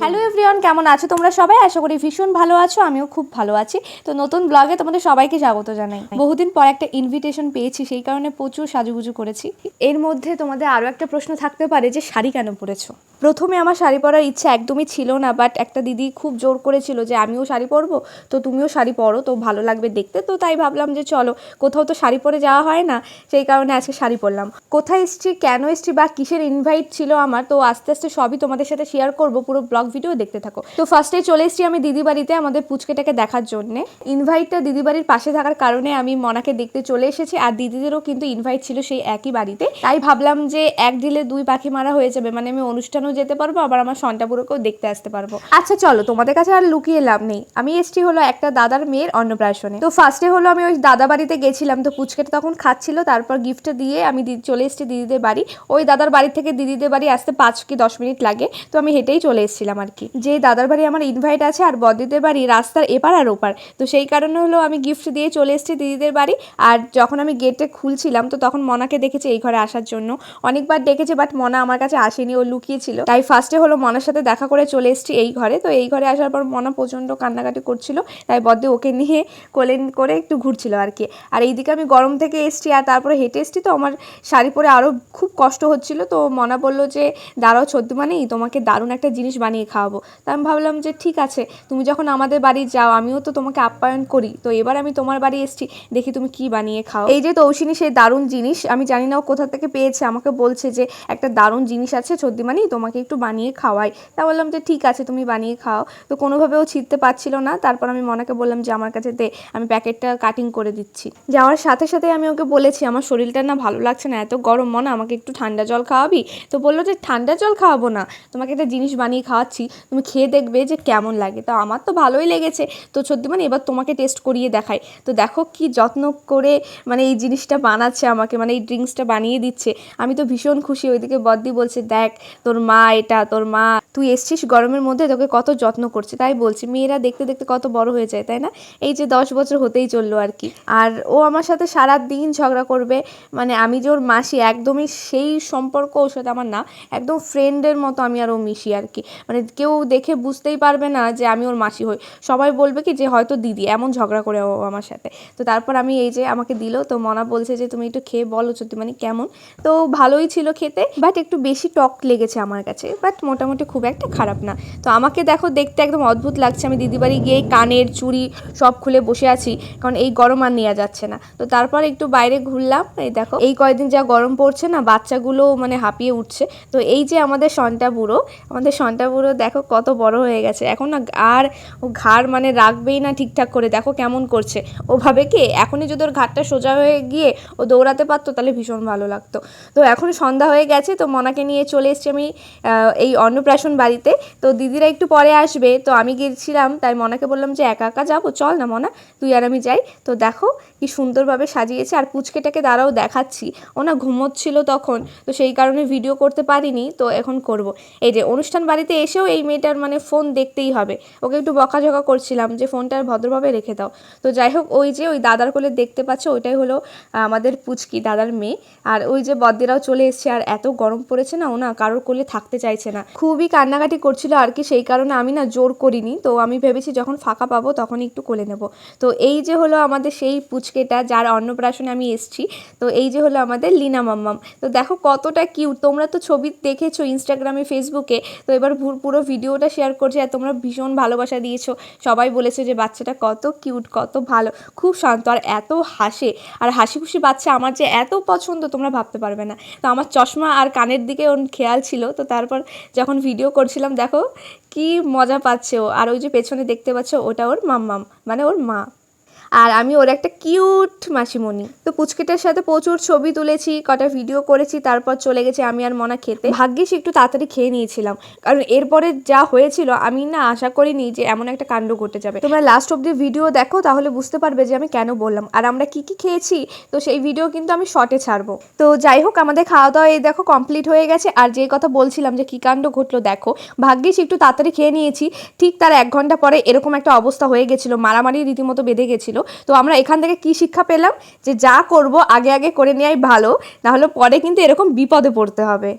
Hello everyone কেমন আছো তোমরা সবাই? আশা করি ভীষণ ভালো আছো, আমিও খুব ভালো আছি। তো নতুন ব্লগে তোমাদের সবাইকে স্বাগত জানাই। বহুদিন পর একটা ইনভিটেশন পেয়েছি, সেই কারণে প্রচুর সাজুগুজু করেছি। এর মধ্যে তোমাদের আরও একটা প্রশ্ন থাকতে পারে যে, শাড়ি কেন পরেছো? প্রথমে আমার শাড়ি পরার ইচ্ছা একদমই ছিল না বাট একটা দিদি খুব জোর করেছিল যে, আমিও শাড়ি পরবো, তো তুমিও শাড়ি পরো, তো ভালো লাগবে দেখতে। তো তাই ভাবলাম যে, চলো, কোথাও তো শাড়ি পরে যাওয়া হয় না, সেই কারণে আজকে শাড়ি পরলাম। কোথায় এসছি, কেন এসছি বা কিসের ইনভাইট ছিল আমার, তো আস্তে আস্তে সবই তোমাদের সাথে শেয়ার করব, পুরো ব্লগ ভিডিও দেখতে থাকো। তো ফার্স্টে চলে এসেছি আমি দিদি বাড়িতে আমাদের পুচকেটাকে দেখার জন্যে। ইনভাইটটা দিদি বাড়ির পাশে থাকার কারণে আমি মনাকে দেখতে চলে এসেছি আর দিদিদেরও কিন্তু ইনভাইট ছিল সেই একই বাড়িতে। তাই ভাবলাম যে এক দিলে দুই পাখি মারা হয়ে যাবে মানে আমি অনুষ্ঠানেও যেতে পারব, আবার আমার সন্টাপুরকেও দেখতে আসতে পারব। আচ্ছা চলো, তোমাদের কাছে আর লুকিয়ে লাভ নেই। আমি এসছি হলো একটা দাদার মেয়ের অন্নপ্রাশনে। তো ফার্স্টে হলো আমি ওই দাদা বাড়িতে গেছিলাম, তো পুচকেটা তখন খাচ্ছিল, তারপর গিফটটা দিয়ে আমি চলে এসেছি দিদিদের বাড়ি। ওই দাদার বাড়ি থেকে দিদিদের বাড়ি আসতে পাঁচ কি দশ মিনিট লাগে, তো আমি হেঁটেই চলে এসেছিলাম আর কি। যে দাদার বাড়ি আমার ইনভাইট আছে আর বদিদের বাড়ি রাস্তার এপার আর ওপার। তো সেই কারণে হলো আমি গিফট দিয়ে চলে এসেছি দিদিদের বাড়ি। আর যখন আমি গেটে খুলছিলাম, তো তখন মনাকে দেখেছি এই ঘরে আসার জন্য। অনেকবার ডেকেছে বাট মনা আমার কাছে আসেনি, ও লুকিয়েছিল। তাই ফার্স্টে হলো মনার সাথে দেখা করে চলে এসেছি এই ঘরে। তো এই ঘরে আসার পর মনা প্রচণ্ড কান্নাকাটি করছিল। তাই বদ্দি ওকে নিয়ে কোলে করে একটু ঘুরছিল আর কি। আর এইদিকে আমি গরম থেকে এসেছি আর তারপরে হেঁটে এসেছি, তো আমার শাড়ি পরে আরও খুব কষ্ট হচ্ছিল। তো মনা বলল যে, দাঁড়াও ছদ্দি মানেই তোমাকে দারুণ একটা জিনিস বানিয়ে খাওয়াবো। তা আমি ভাবলাম যে ঠিক আছে, তুমি যখন আমাদের বাড়ি যাও, আমিও তো তোমাকে আপ্যায়ন করি। তো এবার আমি তোমার বাড়ি এসেছি, দেখি তুমি কি বানিয়ে খাও। এই যে তৌসিনী সেই দারুণ জিনিস, আমি জানি না ও কোথা থেকে পেয়েছে, আমাকে বলছে যে একটা দারুণ জিনিস আছে ছদ্দিমানি তোমাকে একটু বানিয়ে খাওয়াই। তা বললাম যে ঠিক আছে, তুমি বানিয়ে খাও। তো কোনোভাবে ও ছিটতে পারছিল না, তারপর আমি মনাকে বললাম যে আমার কাছে দে, আমি প্যাকেটটা কাটিং করে দিচ্ছি। যাওয়ার সাথে সাথে আমি ওকে বলেছি, আমার শরীরটা না ভালো লাগছে না, এত গরম, মনে, আমাকে একটু ঠান্ডা জল খাওয়াবি? তো বলল যে, ঠান্ডা জল খাওয়াবো না, তোমাকে একটা জিনিস বানিয়ে খাওয়াচ্ছি, তুমি খেয়ে দেখবে যে কেমন লাগে। তো আমার তো ভালোই লেগেছে। তো সত্যি মানে এবার তোমাকে টেস্ট করিয়ে দেখাই। তো দেখো কি যত্ন করে মানে এই জিনিসটা বানাচ্ছে আমাকে মানে এই ড্রিঙ্কসটা বানিয়ে দিচ্ছে। আমি তো ভীষণ খুশি। ওইদিকে বদ্দি বলছে, দেখ, তোর মা এটা, তোর মা তুই এসছিস গরমের মধ্যে, তোকে কত যত্ন করছে। তাই বলছি, মেয়েরা দেখতে দেখতে কত বড় হয়ে যায়, তাই না? এই যে দশ বছর হতেই চলল আর কি। আর ও আমার সাথে সারা দিন ঝগড়া করবে মানে আমি যে ওর মাসি, একদমই সেই সম্পর্ক ওর সাথে আমার না, একদম ফ্রেন্ডের মতো আমি আর ও মিশি আর কি। মানে কেউ দেখে বুঝতেই পারবে না যে আমি ওর মাসি হই। সবাই বলবে কি যে হয়তো দিদি, এমন ঝগড়া করে ও আমার সাথে। তো তারপর আমি এই যে আমাকে দিল, তো মনা বলছে যে, তুমি একটু খেয়ে বলো সত্যি মানে কেমন? তো ভালোই ছিল খেতে বাট একটু বেশি টক লেগেছে আমার কাছে বাট মোটামুটি খুব একটা খারাপ না। তো আমাকে দেখো দেখতে একদম অদ্ভুত লাগছে। আমি দিদি বাড়ি গিয়ে কানের চুড়ি সব খুলে বসে আছি, কারণ এই গরম আর নেওয়া যাচ্ছে না। তো তারপর একটু বাইরে ঘুরলাম, এই দেখো। এই কয়েকদিন যা গরম পড়ছে না, বাচ্চাগুলো মানে হাঁপিয়ে উঠছে। তো এই যে আমাদের সন্টা বুড়ো, আমাদের সন্টা বুড়ো দেখো কত বড় হয়ে গেছে। এখন না আর ও ঘাড় মানে রাখবেই না ঠিকঠাক করে। দেখো কেমন করছে। ওভাবে ভাবে কি? এখনই যদি ওর ঘাটটা সোজা হয়ে গিয়ে ও দৌড়াতে পারতো, তাহলে ভীষণ ভালো লাগতো। তো এখন সন্ধ্যা হয়ে গেছে, তো মনাকে নিয়ে চলে এসছি আমি এই অন্নপ্রাশন বাড়িতে। তো দিদিরা একটু পরে আসবে। তো আমি গেছিলাম, তাই মনাকে বললাম যে, একা একা যাব? চল না মনা, তুই আর আমি যাই। তো দেখো কি সুন্দরভাবে সাজিয়েছে। আর পুচকেটাকে দাঁড়াও দেখাচ্ছি। ও না ঘুমোচ্ছিল তখন, তো সেই কারণে ভিডিও করতে পারিনি। তো এখন করব। এই যে, অনুষ্ঠান বাড়িতে এসেও এই মেয়েটার মানে ফোন দেখতেই হবে। ওকে একটু বকাঝকা করছিলাম যে ফোনটা আর ভদ্রভাবে রেখে দাও। তো যাই হোক, ওই যে, ওই দাদার কোলে দেখতে পাচ্ছ, ওইটাই হলো আমাদের পুচকি দাদার মেয়ে। আর ওই যে, বদ্দিরাও চলে এসছে। আর এত গরম পড়েছে না ও না কারোর কোলে থাকতে চাইছে না। খুবই কান্নাকাটি করছিল আর কি, সেই কারণে আমি না জোর করিনি। তো আমি ভেবেছি যখন ফাঁকা পাবো তখন একটু কোলে নেব। তো এই যে হলো আমাদের সেই পুচকেটা যার অন্নপ্রাশনে আমি এসছি, তো এই যে হলো আমাদের লিনা মাম্মাম। তো দেখো কতটা কিউট, তোমরা তো ছবি দেখেছ ইনস্টাগ্রামে, ফেসবুকে, তো এবার পুরো ভিডিওটা শেয়ার করছি আর তোমরা ভীষণ ভালোবাসা দিয়েছ। সবাই বলেছে যে বাচ্চাটা কত কিউট, কত ভালো, খুব শান্ত আর এত হাসে। আর হাসি খুশি বাচ্চা আমার যে এত পছন্দ তোমরা ভাবতে পারবে না। তো আমার চশমা আর কানের দিকে ওর খেয়াল ছিল, তো তারপর যখন ভিডিও করছিলাম, দেখো কি মজা পাচ্ছে ও। আর ওই যে পেছনে দেখতে পাচ্ছ, ওটা ওর মাম্মাম মানে ওর মা। আর আমি ওর একটা কিউট মাসিমণি। তো পুচকিটার সাথে প্রচুর ছবি তুলেছি, কটা ভিডিও করেছি, তারপর চলে গেছে আমি আর মনা খেতে। ভাগ্যিস একটু তাড়াতাড়ি খেয়ে নিয়েছিলাম। কারণ এরপরে যা হয়েছিল, আমি না আশা করিনি যে এমন একটা কাণ্ড ঘটে যাবে। তোমরা লাস্ট অব্দি ভিডিও দেখো, তাহলে বুঝতে পারবে যে আমি কেন বললাম। আর আমরা কি কি খেয়েছি, তো সেই ভিডিও কিন্তু আমি শর্টে ছাড়বো। তো যাই হোক, আমাদের খাওয়া দাওয়া এই দেখো কমপ্লিট হয়ে গেছে। আর যে কথা বলছিলাম যে কি কাণ্ড ঘটলো, দেখো। ভাগ্যিস একটু তাড়াতাড়ি খেয়ে নিয়েছি। ঠিক তার এক ঘণ্টা পরে এরকম একটা অবস্থা হয়ে গেছিল। মারামারি রীতিমতো বেঁধে গেছিল। তো আমরা এখান থেকে কি শিক্ষা পেলাম? যে যা করব আগে আগে করে নেওয়াই ভালো, নাহলে পরে কিন্তু এরকম বিপদে পড়তে হবে।